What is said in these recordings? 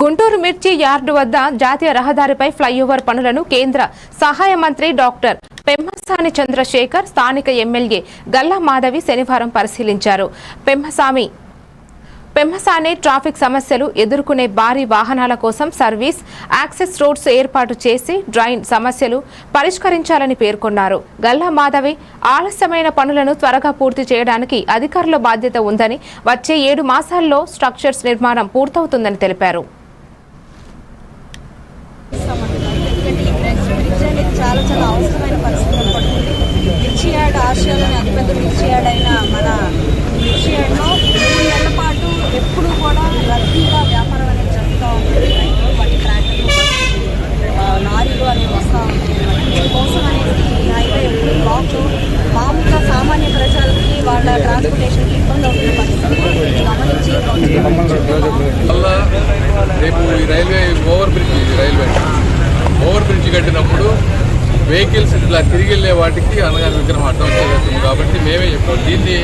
గుంటూరు మిర్చి యార్డు వద్ద జాతీయ రహదారిపై ఫ్లైఓవర్ పనులను కేంద్ర సహాయ మంత్రి డాక్టర్ పెమ్మసాని చంద్రశేఖర్ స్థానిక ఎమ్మెల్యే గల్లా మాధవి శనివారం పరిశీలించారు. పెమ్మసామి పెమ్మసానే ట్రాఫిక్ సమస్యలు ఎదుర్కొనే భారీ వాహనాల కోసం సర్వీస్ యాక్సెస్ రోడ్స్ ఏర్పాటు చేసి డ్రైన్ సమస్యలు పరిష్కరించాలని పేర్కొన్నారు. గల్లా మాధవి ఆలస్యమైన పనులను త్వరగా పూర్తి చేయడానికి అధికారుల బాధ్యత ఉందని వచ్చే ఏడు మాసాల్లో స్ట్రక్చర్స్ నిర్మాణం పూర్తవుతుందని తెలిపారు. వాళ్ళ ఇబ్బంది అవుతున్న గమనించి రేపు ఈ రైల్వే ఓవర్ బ్రిడ్జ్ ఇది రైల్వే ఓవర్ బ్రిడ్జ్ కట్టినప్పుడు వెహికల్స్ ఇట్లా తిరిగి వెళ్ళే వాటికి అనగా విగ్రహం అడ్డం జరుగుతుంది కాబట్టి మేమే చెప్పాం దీన్ని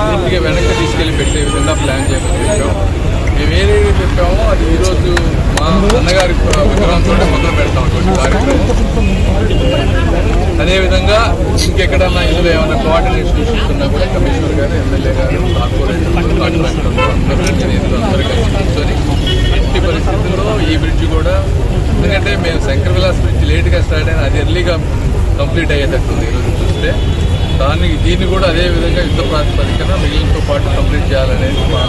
పూర్తిగా వెనక్కి తీసుకెళ్ళి పెట్టే విధంగా ప్లాన్ చేయగలిగాం మేము ఏదైతే చెప్పామో అది ఈరోజు మా అన్నగారి విగ్రహంతో మొదలు పెడతాం అటువంటి కార్యక్రమం ఇంకెక్కడన్నా ఇందులో ఏమైనా కోఆర్డినేషన్ ఇష్యూస్ ఉన్నా కూడా కమిషనర్ గారు ఎమ్మెల్యే గారు కార్పొరేటర్ అందరూ అందరూ కలిసి కూర్చొని ఎట్టి పరిస్థితుల్లో ఈ బ్రిడ్జ్ కూడా ఎందుకంటే మేము శంకర్ విలాస్ బ్రిడ్జ్ లేట్గా స్టార్ట్ అయినా అది ఎర్లీగా కంప్లీట్ అయ్యేటట్టుంది ఈరోజు చూస్తే. దాన్ని దీన్ని కూడా అదే విధంగా యుద్ధ ప్రాతిపదికన మిగిలినతో పాటు కంప్లీట్ చేయాలనేది మా